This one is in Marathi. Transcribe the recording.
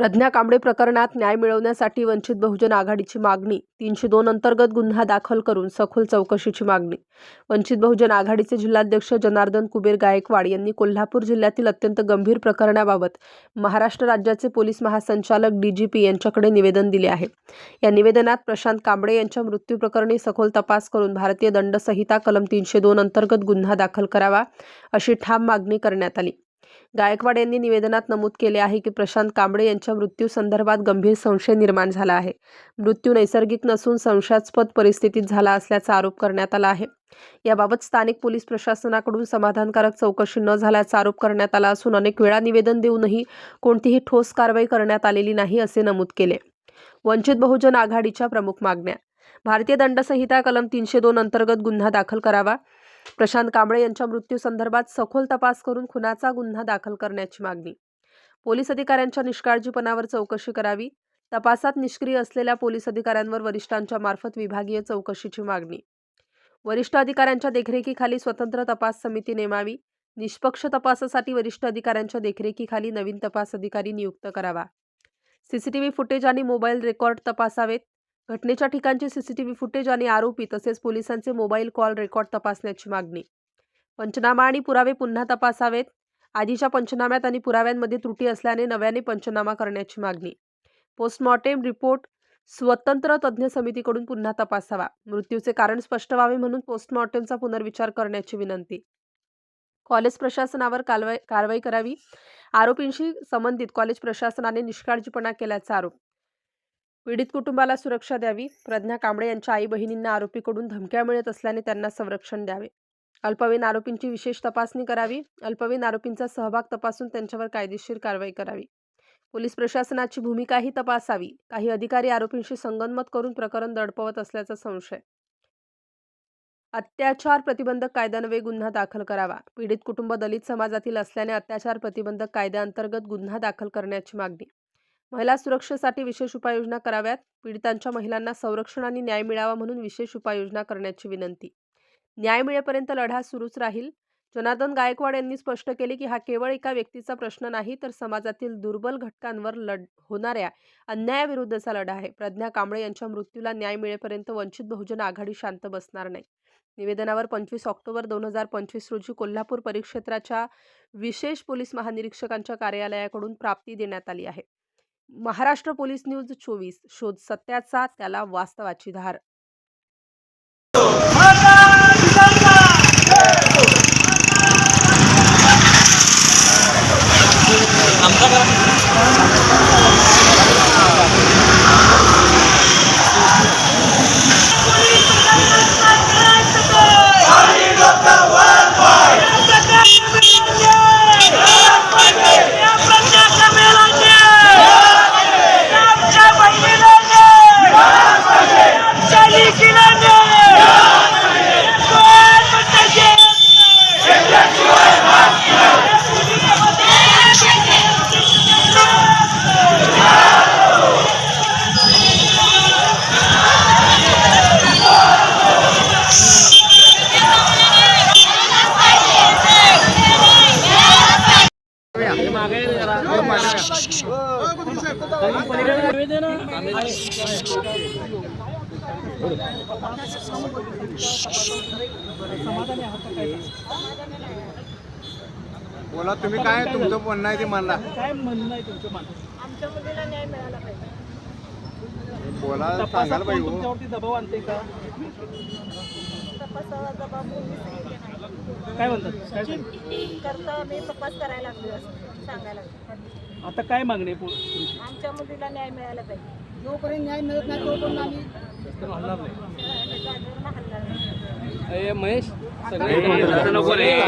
प्रज्ञा कांबळे प्रकरणात न्याय मिळवण्यासाठी वंचित बहुजन आघाडीची मागणी. तीनशे दोन अंतर्गत गुन्हा दाखल करून सखोल चौकशीची मागणी. वंचित बहुजन आघाडीचे जिल्हाध्यक्ष जनार्दन कुबेर गायकवाड यांनी कोल्हापूर जिल्ह्यातील अत्यंत गंभीर प्रकरणाबाबत महाराष्ट्र राज्याचे पोलीस महासंचालक डी जी पी यांच्याकडे निवेदन दिले आहे. या निवेदनात प्रशांत कांबळे यांच्या मृत्यूप्रकरणी सखोल तपास करून भारतीय दंड संहिता कलम तीनशे दोन अंतर्गत गुन्हा दाखल करावा अशी ठाम मागणी करण्यात आली. गायकवाड यांनी निवेदनात नमूद केले आहे की प्रशांत कांबळे यांच्या मृत्यूसंदर्भात गंभीर संशय निर्माण झाला आहे. मृत्यू नैसर्गिक नसून संशयास्पद परिस्थितीत झाला असल्याचा आरोप करण्यात आला आहे. याबाबत स्थानिक पोलीस प्रशासनाकडून समाधानकारक चौकशी न झाल्याचा आरोप करण्यात आला असून अनेक वेळा निवेदन देऊनही कोणतीही ठोस कारवाई करण्यात आलेली नाही असे नमूद केले. वंचित बहुजन आघाडीच्या प्रमुख मागण्या. भारतीय दंडसंहिता कलम तीनशे दोन अंतर्गत गुन्हा दाखल करावा. प्रशांत कांबळे यांच्या मृत्यूसंदर्भात सखोल तपास करून खुनाचा गुन्हा दाखल करण्याची मागणी. पोलीस अधिकाऱ्यांच्या निष्काळजीपणावर चौकशी करावी. तपासात निष्क्रिय असलेल्या पोलीस अधिकाऱ्यांवर वरिष्ठांच्या मार्फत विभागीय चौकशीची मागणी. वरिष्ठ अधिकाऱ्यांच्या देखरेखीखाली स्वतंत्र तपास समिती नेमावी. निष्पक्ष तपासासाठी वरिष्ठ अधिकाऱ्यांच्या देखरेखीखाली नवीन तपास अधिकारी नियुक्त करावा. सीसीटीव्ही फुटेज आणि मोबाईल रेकॉर्ड तपासावेत. घटनेच्या ठिकाणचे सीसीटीव्ही फुटेज आणि आरोपी तसेच पोलिसांचे मोबाईल कॉल रेकॉर्ड तपासण्याची मागणी. पंचनामा आणि पुरावे पुन्हा तपासावेत. आधीच्या पंचनाम्यात आणि पुराव्यांमध्ये त्रुटी असल्याने नव्याने पंचनामा करण्याची मागणी. पोस्टमॉर्टेम रिपोर्ट स्वतंत्र तज्ज्ञ समितीकडून पुन्हा तपासावा. मृत्यूचे कारण स्पष्ट व्हावे म्हणून पोस्टमॉर्टेमचा पुनर्विचार करण्याची विनंती. कॉलेज प्रशासनावर कारवाई कारवाई करावी. आरोपींशी संबंधित कॉलेज प्रशासनाने निष्काळजीपणा केल्याचा आरोप. पीडित कुटुंबाला सुरक्षा द्यावी. प्रज्ञा कांबळे यांच्या आई बहिणींना आरोपीकडून धमक्या मिळत असल्याने त्यांना संरक्षण द्यावे. अल्पवयीन आरोपींची विशेष तपासणी करावी. अल्पवयीन आरोपींचा सहभाग तपासून त्यांच्यावर कायदेशीर कारवाई करावी. पोलीस प्रशासनाची भूमिकाही तपासावी. काही अधिकारी आरोपींशी संगनमत करून प्रकरण दडपवत असल्याचा संशय. अत्याचार प्रतिबंधक कायद्यान्वये गुन्हा दाखल करावा. पीडित कुटुंब दलित समाजातील असल्याने अत्याचार प्रतिबंधक कायद्याअंतर्गत गुन्हा दाखल करण्याची मागणी. महिला सुरक्षेसाठी विशेष उपाययोजना कराव्यात. पीडितांच्या महिलांना संरक्षण आणि न्याय मिळावा म्हणून विशेष उपाययोजना करण्याची विनंती. न्याय मिळेपर्यंत लढा सुरूच राहील. जनार्दन गायकवाड यांनी स्पष्ट केले की हा केवळ एका व्यक्तीचा प्रश्न नाही तर समाजातील दुर्बल घटकांवर लढ होणाऱ्या अन्यायाविरुद्धचा लढा आहे. प्रज्ञा कांबळे यांच्या मृत्यूला न्याय मिळेपर्यंत वंचित बहुजन आघाडी शांत बसणार नाही. निवेदनावर पंचवीस ऑक्टोबर दोन हजार पंचवीस रोजी कोल्हापूर परिक्षेत्राच्या विशेष पोलीस महानिरीक्षकांच्या कार्यालयाकडून प्राप्ती देण्यात आली आहे. महाराष्ट्र पोलीस न्यूज चोवीस शोध सत्याचा त्याला वास्तवाची धार. बोला तुम्ही काय तुमचं म्हणणं आहे ते म्हणला काय म्हणणं आहे तुमचं मान आमच्या मुलीला न्याय मिळाला पाहिजे बोला तपासात सांगायला कोण पाहिजे हो. तुमच्यावरती दबाव आणते का जबाब पोलीस. काय म्हणतात? काय सांग? करता मी तपास करायला लागले असं सांगायला लागले. आता काय मागणी आहे पो- तुमची? आमच्या मुलीला न्याय मिळाला पाहिजे. जोपर्यंत न्याय मिळत नाही तोपर्यंत आम्ही हल्ला नाही. ए, महेश सगळे